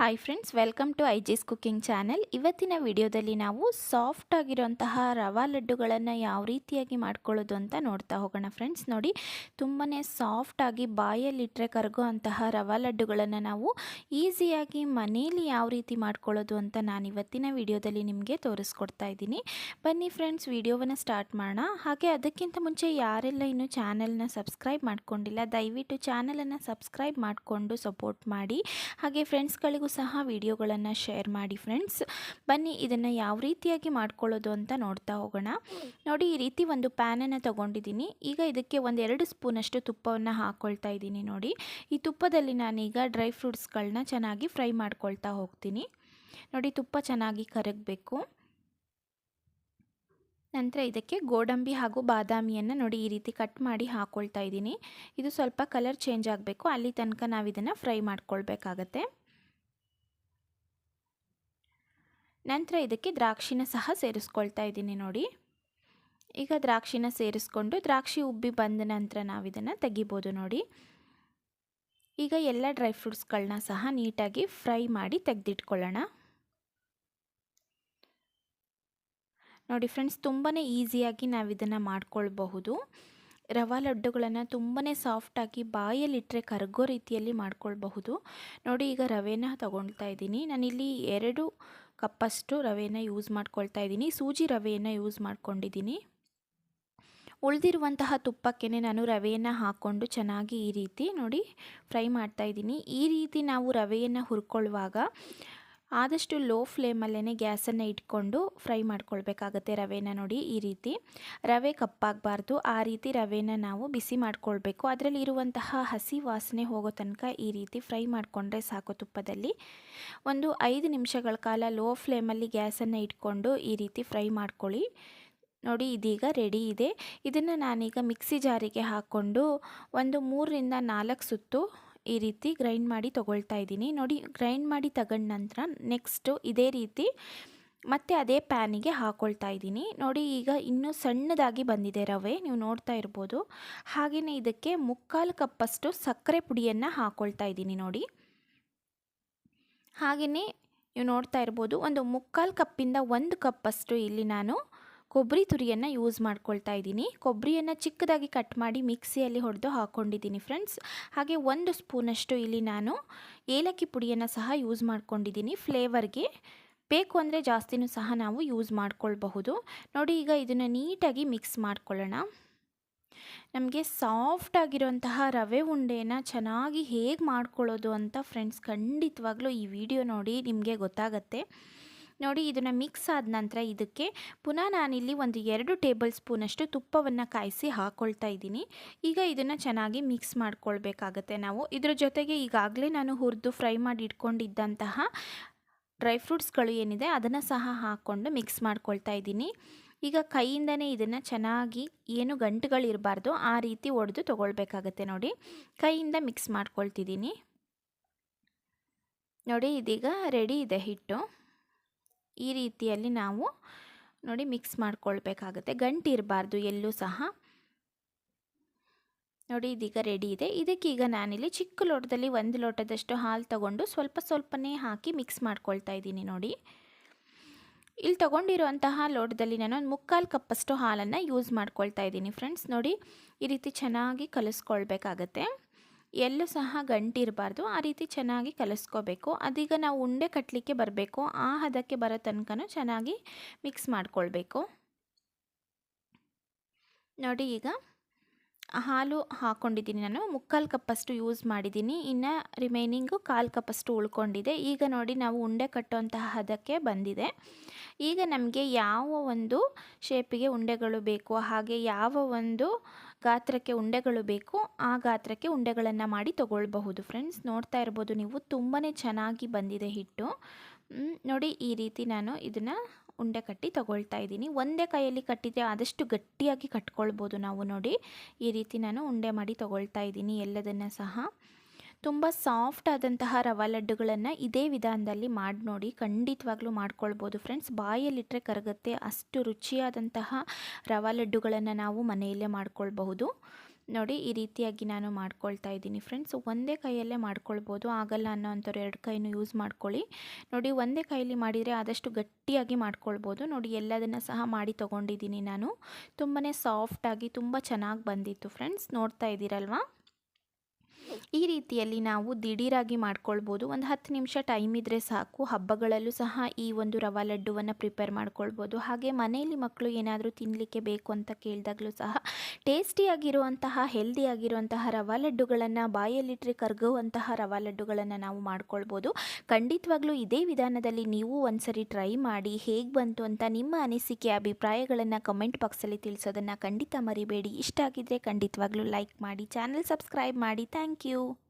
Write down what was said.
Hi friends welcome to ಐಜಿಸ್ cooking channel ಇವತ್ತಿನ ವಿಡಿಯೋದಲ್ಲಿ ನಾವು ಸಾಫ್ಟ್ ಆಗಿರುವಂತಹ ರವಾ ಲಡ್ಡುಗಳನ್ನು ಯಾವ ರೀತಿಯಾಗಿ ಮಾಡ್ಕೊಳ್ಳೋದು ಅಂತ ನೋಡ್ತಾ ಹೋಗೋಣ ಫ್ರೆಂಡ್ಸ್ ನೋಡಿ ತುಂಬಾ ಸಾಫ್ಟಾಗಿ ಬಾಯಲ್ಲಿಟ್ಟರೆ ಕರಗೋ ಅಂತಹ ರವಾ ಲಡ್ಡುಗಳನ್ನು ನಾವು ಈಸಿಯಾಗಿ ಮನೆಯಲ್ಲಿ ಯಾವ ರೀತಿ ಮಾಡ್ಕೊಳ್ಳೋದು ಅಂತ ನಾನು ಇವತ್ತಿನ ವಿಡಿಯೋದಲ್ಲಿ ನಿಮಗೆ ತೋರಿಸ್ಕೊಡ್ತಾ ಇದ್ದೀನಿ. ಬನ್ನಿ ಫ್ರೆಂಡ್ಸ್ ವಿಡಿಯೋವನ್ನು ಸ್ಟಾರ್ಟ್ ಮಾಡೋಣ. ಹಾಗೆ ಅದಕ್ಕಿಂತ ಮುಂಚೆ ಯಾರೆಲ್ಲ ಇನ್ನೂ ಚಾನಲ್ನ ಸಬ್ಸ್ಕ್ರೈಬ್ ಮಾಡ್ಕೊಂಡಿಲ್ಲ, ದಯವಿಟ್ಟು ಚಾನಲನ್ನು ಸಬ್ಸ್ಕ್ರೈಬ್ ಮಾಡಿಕೊಂಡು ಸಪೋರ್ಟ್ ಮಾಡಿ. ಹಾಗೆ ಫ್ರೆಂಡ್ಸ್ಗಳಿಗೂ ಸಹ ವಿಡಿಯೋಗಳನ್ನು ಶೇರ್ ಮಾಡಿ ಫ್ರೆಂಡ್ಸ್. ಬನ್ನಿ ಇದನ್ನು ಯಾವ ರೀತಿಯಾಗಿ ಮಾಡ್ಕೊಳ್ಳೋದು ಅಂತ ನೋಡ್ತಾ ಹೋಗೋಣ. ನೋಡಿ ಈ ರೀತಿ ಒಂದು ಪ್ಯಾನನ್ನು ತಗೊಂಡಿದ್ದೀನಿ. ಈಗ ಇದಕ್ಕೆ ಒಂದು ಎರಡು ಸ್ಪೂನಷ್ಟು ತುಪ್ಪವನ್ನು ಹಾಕ್ಕೊಳ್ತಾ ಇದ್ದೀನಿ ನೋಡಿ. ಈ ತುಪ್ಪದಲ್ಲಿ ನಾನೀಗ ಡ್ರೈ ಫ್ರೂಟ್ಸ್ಗಳನ್ನ ಚೆನ್ನಾಗಿ ಫ್ರೈ ಮಾಡ್ಕೊಳ್ತಾ ಹೋಗ್ತೀನಿ. ನೋಡಿ ತುಪ್ಪ ಚೆನ್ನಾಗಿ ಕರಗಬೇಕು. ನಂತರ ಇದಕ್ಕೆ ಗೋಡಂಬಿ ಹಾಗೂ ಬಾದಾಮಿಯನ್ನು ನೋಡಿ ಈ ರೀತಿ ಕಟ್ ಮಾಡಿ ಹಾಕ್ಕೊಳ್ತಾ ಇದ್ದೀನಿ. ಇದು ಸ್ವಲ್ಪ ಕಲರ್ ಚೇಂಜ್ ಆಗಬೇಕು. ಅಲ್ಲಿ ತನಕ ನಾವು ಇದನ್ನು ಫ್ರೈ ಮಾಡ್ಕೊಳ್ಬೇಕಾಗತ್ತೆ. ನಂತರ ಇದಕ್ಕೆ ದ್ರಾಕ್ಷಿನ ಸಹ ಸೇರಿಸ್ಕೊಳ್ತಾ ಇದ್ದೀನಿ ನೋಡಿ. ಈಗ ದ್ರಾಕ್ಷಿನ ಸೇರಿಸ್ಕೊಂಡು ದ್ರಾಕ್ಷಿ ಉಬ್ಬಿ ಬಂದ ನಂತರ ನಾವು ಇದನ್ನು ತೆಗಿಬೋದು ನೋಡಿ. ಈಗ ಎಲ್ಲ ಡ್ರೈ ಫ್ರೂಟ್ಸ್ಗಳನ್ನ ಸಹ ನೀಟಾಗಿ ಫ್ರೈ ಮಾಡಿ ತೆಗೆದಿಟ್ಕೊಳ್ಳೋಣ. ನೋಡಿ ಫ್ರೆಂಡ್ಸ್ ತುಂಬಾ ಈಸಿಯಾಗಿ ನಾವು ಇದನ್ನು ಮಾಡ್ಕೊಳ್ಬಹುದು. ರವಾ ಲಡ್ಡುಗಳನ್ನು ತುಂಬಾ ಸಾಫ್ಟಾಗಿ ಬಾಯಲ್ಲಿಟ್ಟರೆ ಕರಗೋ ರೀತಿಯಲ್ಲಿ ಮಾಡ್ಕೊಳ್ಬಹುದು. ನೋಡಿ ಈಗ ರವೆನ ತಗೊಳ್ತಾ ಇದ್ದೀನಿ. ನಾನಿಲ್ಲಿ ಎರಡು ಕಪ್ಪಷ್ಟು ರವೆನ ಯೂಸ್ ಮಾಡ್ಕೊಳ್ತಾ ಇದ್ದೀನಿ. ಸೂಜಿ ರವೆಯನ್ನು ಯೂಸ್ ಮಾಡ್ಕೊಂಡಿದ್ದೀನಿ. ಉಳಿದಿರುವಂತಹ ತುಪ್ಪಕ್ಕೆ ನಾನು ರವೆಯನ್ನು ಹಾಕ್ಕೊಂಡು ಚೆನ್ನಾಗಿ ಈ ರೀತಿ ನೋಡಿ ಫ್ರೈ ಮಾಡ್ತಾ ಇದ್ದೀನಿ. ಈ ರೀತಿ ನಾವು ರವೆಯನ್ನು ಹುರ್ಕೊಳ್ಳುವಾಗ ಆದಷ್ಟು ಲೋ ಫ್ಲೇಮಲ್ಲೇ ಗ್ಯಾಸನ್ನು ಇಟ್ಕೊಂಡು ಫ್ರೈ ಮಾಡ್ಕೊಳ್ಬೇಕಾಗತ್ತೆ ರವೆನ ನೋಡಿ ಈ ರೀತಿ. ರವೆ ಕಪ್ಪಾಗಬಾರ್ದು. ಆ ರೀತಿ ರವೆನ ನಾವು ಬಿಸಿ ಮಾಡ್ಕೊಳ್ಬೇಕು. ಅದರಲ್ಲಿ ಇರುವಂತಹ ಹಸಿ ವಾಸನೆ ಹೋಗೋ ತನಕ ಈ ರೀತಿ ಫ್ರೈ ಮಾಡಿಕೊಂಡ್ರೆ ಸಾಕು ತುಪ್ಪದಲ್ಲಿ. ಒಂದು ಐದು ನಿಮಿಷಗಳ ಕಾಲ ಲೋ ಫ್ಲೇಮಲ್ಲಿ ಗ್ಯಾಸನ್ನು ಇಟ್ಕೊಂಡು ಈ ರೀತಿ ಫ್ರೈ ಮಾಡ್ಕೊಳ್ಳಿ. ನೋಡಿ, ಇದೀಗ ರೆಡಿ ಇದೆ. ಇದನ್ನು ನಾನೀಗ ಮಿಕ್ಸಿ ಜಾರಿಗೆ ಹಾಕ್ಕೊಂಡು ಒಂದು ಮೂರರಿಂದ ನಾಲ್ಕು ಸುತ್ತು ಈ ರೀತಿ ಗ್ರೈಂಡ್ ಮಾಡಿ ತೊಗೊಳ್ತಾ ಇದ್ದೀನಿ. ನೋಡಿ ಗ್ರೈಂಡ್ ಮಾಡಿ ತಗೊಂಡ ನಂತರ ನೆಕ್ಸ್ಟು ಇದೇ ರೀತಿ ಮತ್ತೆ ಅದೇ ಪ್ಯಾನಿಗೆ ಹಾಕ್ಕೊಳ್ತಾ ಇದ್ದೀನಿ. ನೋಡಿ, ಈಗ ಇನ್ನೂ ಸಣ್ಣದಾಗಿ ಬಂದಿದೆ ರವೆ, ನೀವು ನೋಡ್ತಾ ಇರ್ಬೋದು. ಹಾಗೆಯೇ ಇದಕ್ಕೆ ಮುಕ್ಕಾಲು ಕಪ್ಪಷ್ಟು ಸಕ್ಕರೆ ಪುಡಿಯನ್ನು ಹಾಕ್ಕೊಳ್ತಾ ಇದ್ದೀನಿ ನೋಡಿ. ಹಾಗೆಯೇ ನೀವು ನೋಡ್ತಾ ಇರ್ಬೋದು, ಒಂದು ಮುಕ್ಕಾಲು ಕಪ್ಪಿಂದ ಒಂದು ಕಪ್ಪಷ್ಟು ಇಲ್ಲಿ ನಾನು ಕೊಬ್ಬರಿ ತುರಿಯನ್ನು ಯೂಸ್ ಮಾಡ್ಕೊಳ್ತಾ ಇದ್ದೀನಿ. ಕೊಬ್ಬರಿಯನ್ನು ಚಿಕ್ಕದಾಗಿ ಕಟ್ ಮಾಡಿ ಮಿಕ್ಸಿಯಲ್ಲಿ ಹೊಡೆದು ಹಾಕ್ಕೊಂಡಿದ್ದೀನಿ ಫ್ರೆಂಡ್ಸ್ ಹಾಗೆ ಒಂದು ಸ್ಪೂನಷ್ಟು ಇಲ್ಲಿ ನಾನು ಏಲಕ್ಕಿ ಪುಡಿಯನ್ನು ಸಹ ಯೂಸ್ ಮಾಡ್ಕೊಂಡಿದ್ದೀನಿ ಫ್ಲೇವರ್ಗೆ ಬೇಕು ಅಂದರೆ ಜಾಸ್ತಿನೂ ಸಹ ನಾವು ಯೂಸ್ ಮಾಡ್ಕೊಳ್ಬಹುದು. ನೋಡಿ ಈಗ ಇದನ್ನು ನೀಟಾಗಿ ಮಿಕ್ಸ್ ಮಾಡ್ಕೊಳ್ಳೋಣ. ನಮಗೆ ಸಾಫ್ಟ್ ಆಗಿರುವಂತಹ ರವೆ ಉಂಡೆನ ಚೆನ್ನಾಗಿ ಹೇಗೆ ಮಾಡ್ಕೊಳ್ಳೋದು ಅಂತ ಫ್ರೆಂಡ್ಸ್ ಖಂಡಿತವಾಗ್ಲೂ ಈ ವಿಡಿಯೋ ನೋಡಿ ನಿಮಗೆ ಗೊತ್ತಾಗತ್ತೆ. ನೋಡಿ ಇದನ್ನು ಮಿಕ್ಸ್ ಆದ ನಂತರ ಇದಕ್ಕೆ ಪುನಃ ನಾನಿಲ್ಲಿ ಒಂದು ಎರಡು ಟೇಬಲ್ ಸ್ಪೂನಷ್ಟು ತುಪ್ಪವನ್ನು ಕಾಯಿಸಿ ಹಾಕ್ಕೊಳ್ತಾ ಇದ್ದೀನಿ. ಈಗ ಇದನ್ನು ಚೆನ್ನಾಗಿ ಮಿಕ್ಸ್ ಮಾಡ್ಕೊಳ್ಬೇಕಾಗತ್ತೆ ನಾವು. ಇದರ ಜೊತೆಗೆ ಈಗಾಗಲೇ ನಾನು ಹುರಿದು ಫ್ರೈ ಮಾಡಿ ಇಟ್ಕೊಂಡಿದ್ದಂತಹ ಡ್ರೈ ಫ್ರೂಟ್ಸ್ಗಳು ಏನಿದೆ ಅದನ್ನು ಸಹ ಹಾಕ್ಕೊಂಡು ಮಿಕ್ಸ್ ಮಾಡ್ಕೊಳ್ತಾ ಇದ್ದೀನಿ. ಈಗ ಕೈಯಿಂದನೇ ಇದನ್ನು ಚೆನ್ನಾಗಿ ಏನು ಗಂಟುಗಳಿರಬಾರ್ದು ಆ ರೀತಿ ಒಡೆದು ತೊಗೊಳ್ಬೇಕಾಗತ್ತೆ ನೋಡಿ. ಕೈಯಿಂದ ಮಿಕ್ಸ್ ಮಾಡ್ಕೊಳ್ತಿದ್ದೀನಿ. ನೋಡಿ ಇದೀಗ ರೆಡಿ ಇದೆ ಹಿಟ್ಟು. ಈ ರೀತಿಯಲ್ಲಿ ನಾವು ನೋಡಿ ಮಿಕ್ಸ್ ಮಾಡ್ಕೊಳ್ಬೇಕಾಗುತ್ತೆ. ಗಂಟಿರಬಾರ್ದು, ಎಲ್ಲೂ ಸಹ. ನೋಡಿ ಇದೀಗ ರೆಡಿ ಇದೆ. ಇದಕ್ಕೀಗ ನಾನಿಲ್ಲಿ ಚಿಕ್ಕ ಲೋಟದಲ್ಲಿ ಒಂದು ಲೋಟದಷ್ಟು ಹಾಲು ತಗೊಂಡು ಸ್ವಲ್ಪ ಸ್ವಲ್ಪನೇ ಹಾಕಿ ಮಿಕ್ಸ್ ಮಾಡ್ಕೊಳ್ತಾ ಇದ್ದೀನಿ ನೋಡಿ. ಇಲ್ಲಿ ತೊಗೊಂಡಿರುವಂತಹ ಲೋಟದಲ್ಲಿ ನಾನು ಒಂದು ಮುಕ್ಕಾಲು ಕಪ್ಪಷ್ಟು ಹಾಲನ್ನು ಯೂಸ್ ಮಾಡ್ಕೊಳ್ತಾ ಇದ್ದೀನಿ ಫ್ರೆಂಡ್ಸ್. ನೋಡಿ ಈ ರೀತಿ ಚೆನ್ನಾಗಿ ಕಲಿಸ್ಕೊಳ್ಬೇಕಾಗತ್ತೆ. ಎಲ್ಲೂ ಸಹ ಗಂಟಿರಬಾರ್ದು. ಆ ರೀತಿ ಚೆನ್ನಾಗಿ ಕಲಿಸ್ಕೋಬೇಕು. ಅದೀಗ ನಾವು ಉಂಡೆ ಕಟ್ಟಲಿಕ್ಕೆ ಬರಬೇಕು. ಆ ಹದಕ್ಕೆ ಬರೋ ತನಕನೂ ಚೆನ್ನಾಗಿ ಮಿಕ್ಸ್ ಮಾಡಿಕೊಳ್ಬೇಕು. ನೋಡಿ ಈಗ ಹಾಲು ಹಾಕ್ಕೊಂಡಿದ್ದೀನಿ ನಾನು. ಮುಕ್ಕಾಲು ಕಪ್ಪಷ್ಟು ಯೂಸ್ ಮಾಡಿದ್ದೀನಿ. ಇನ್ನು ರಿಮೈನಿಂಗು ಕಾಲು ಕಪ್ಪಷ್ಟು ಉಳ್ಕೊಂಡಿದೆ. ಈಗ ನೋಡಿ ನಾವು ಉಂಡೆ ಕಟ್ಟುವಂತಹ ಹದಕ್ಕೆ ಬಂದಿದೆ. ಈಗ ನಮಗೆ ಯಾವ ಒಂದು ಶೇಪಿಗೆ ಉಂಡೆಗಳು ಬೇಕು, ಹಾಗೆ ಯಾವ ಒಂದು ಗಾತ್ರಕ್ಕೆ ಉಂಡೆಗಳು ಬೇಕು, ಆ ಗಾತ್ರಕ್ಕೆ ಉಂಡೆಗಳನ್ನು ಮಾಡಿ ತೊಗೊಳ್ಬಹುದು. ಫ್ರೆಂಡ್ಸ್ ನೋಡ್ತಾ ಇರ್ಬೋದು ನೀವು. ತುಂಬಾ ಚೆನ್ನಾಗಿ ಬಂದಿದೆ ಹಿಟ್ಟು. ನೋಡಿ ಈ ರೀತಿ ನಾನು ಇದನ್ನು ಉಂಡೆ ಕಟ್ಟಿ ತಗೊಳ್ತಾ ಇದ್ದೀನಿ. ಒಂದೇ ಕೈಯಲ್ಲಿ ಕಟ್ಟಿದರೆ ಆದಷ್ಟು ಗಟ್ಟಿಯಾಗಿ ಕಟ್ಕೊಳ್ಬೋದು ನಾವು ನೋಡಿ. ಈ ರೀತಿ ನಾನು ಉಂಡೆ ಮಾಡಿ ತಗೊಳ್ತಾ ಇದ್ದೀನಿ ಎಲ್ಲದನ್ನು ಸಹ. ತುಂಬ ಸಾಫ್ಟ್ ಆದಂತಹ ರವಾ ಲಡ್ಡುಗಳನ್ನು ಇದೇ ವಿಧಾನದಲ್ಲಿ ಮಾಡಿ ನೋಡಿ, ಖಂಡಿತವಾಗ್ಲೂ ಮಾಡ್ಕೊಳ್ಬೋದು ಫ್ರೆಂಡ್ಸ್ ಬಾಯಲ್ಲಿಟ್ಟರೆ ಕರಗುತ್ತೆ, ಅಷ್ಟು ರುಚಿಯಾದಂತಹ ರವಾ ಲಡ್ಡುಗಳನ್ನು ನಾವು ಮನೆಯಲ್ಲೇ ಮಾಡ್ಕೊಳ್ಬಹುದು. ನೋಡಿ ಈ ರೀತಿಯಾಗಿ ನಾನು ಮಾಡ್ಕೊಳ್ತಾ ಇದ್ದೀನಿ ಫ್ರೆಂಡ್ಸ್. ಒಂದೇ ಕೈಯಲ್ಲೇ ಮಾಡ್ಕೊಳ್ಬೋದು. ಆಗಲ್ಲ ಅನ್ನೋ ಅಂಥವ್ರು ಎರಡು ಕೈನೂ ಯೂಸ್ ಮಾಡ್ಕೊಳ್ಳಿ. ನೋಡಿ ಒಂದೇ ಕೈಯಲ್ಲಿ ಮಾಡಿದರೆ ಆದಷ್ಟು ಗಟ್ಟಿಯಾಗಿ ಮಾಡ್ಕೊಳ್ಬೋದು. ನೋಡಿ ಎಲ್ಲದನ್ನು ಸಹ ಮಾಡಿ ತೊಗೊಂಡಿದ್ದೀನಿ ನಾನು. ತುಂಬಾ ಸಾಫ್ಟಾಗಿ, ತುಂಬ ಚೆನ್ನಾಗಿ ಬಂದಿತ್ತು ಫ್ರೆಂಡ್ಸ್. ನೋಡ್ತಾ ಇದ್ದೀರಲ್ವಾ? ಈ ರೀತಿಯಲ್ಲಿ ನಾವು ದಿಢೀರಾಗಿ ಮಾಡ್ಕೊಳ್ಬೋದು. ಒಂದು ಹತ್ತು ನಿಮಿಷ ಟೈಮ್ ಇದ್ದರೆ ಸಾಕು. ಹಬ್ಬಗಳಲ್ಲೂ ಸಹ ಈ ಒಂದು ರವಾ ಲಡ್ಡುವನ್ನು ಪ್ರಿಪೇರ್ ಮಾಡ್ಕೊಳ್ಬೋದು. ಹಾಗೆ ಮನೆಯಲ್ಲಿ ಮಕ್ಕಳು ಏನಾದರೂ ತಿನ್ನಲಿಕ್ಕೆ ಬೇಕು ಅಂತ ಕೇಳಿದಾಗಲೂ ಸಹ ಟೇಸ್ಟಿಯಾಗಿರುವಂತಹ ಹೆಲ್ದಿಯಾಗಿರುವಂತಹ ರವಾ ಲಡ್ಡುಗಳನ್ನು ಬಾಯಲ್ಲಿಟ್ಟರೆ ಕರ್ಗುವಂತಹ ರವಾ ಲಡ್ಡುಗಳನ್ನು ನಾವು ಮಾಡ್ಕೊಳ್ಬೋದು. ಖಂಡಿತವಾಗ್ಲೂ ಇದೇ ವಿಧಾನದಲ್ಲಿ ನೀವು ಒಂದ್ಸರಿ ಟ್ರೈ ಮಾಡಿ ಹೇಗೆ ಬಂತು ಅಂತ ನಿಮ್ಮ ಅನಿಸಿಕೆ, ಅಭಿಪ್ರಾಯಗಳನ್ನು ಕಮೆಂಟ್ ಬಾಕ್ಸಲ್ಲಿ ತಿಳಿಸೋದನ್ನು ಖಂಡಿತ ಮರಿಬೇಡಿ. ಇಷ್ಟ ಆಗಿದ್ದರೆ ಖಂಡಿತವಾಗ್ಲೂ ಲೈಕ್ ಮಾಡಿ ಚಾನಲ್ ಸಬ್ಸ್ಕ್ರೈಬ್ ಮಾಡಿ. Thank Thank you.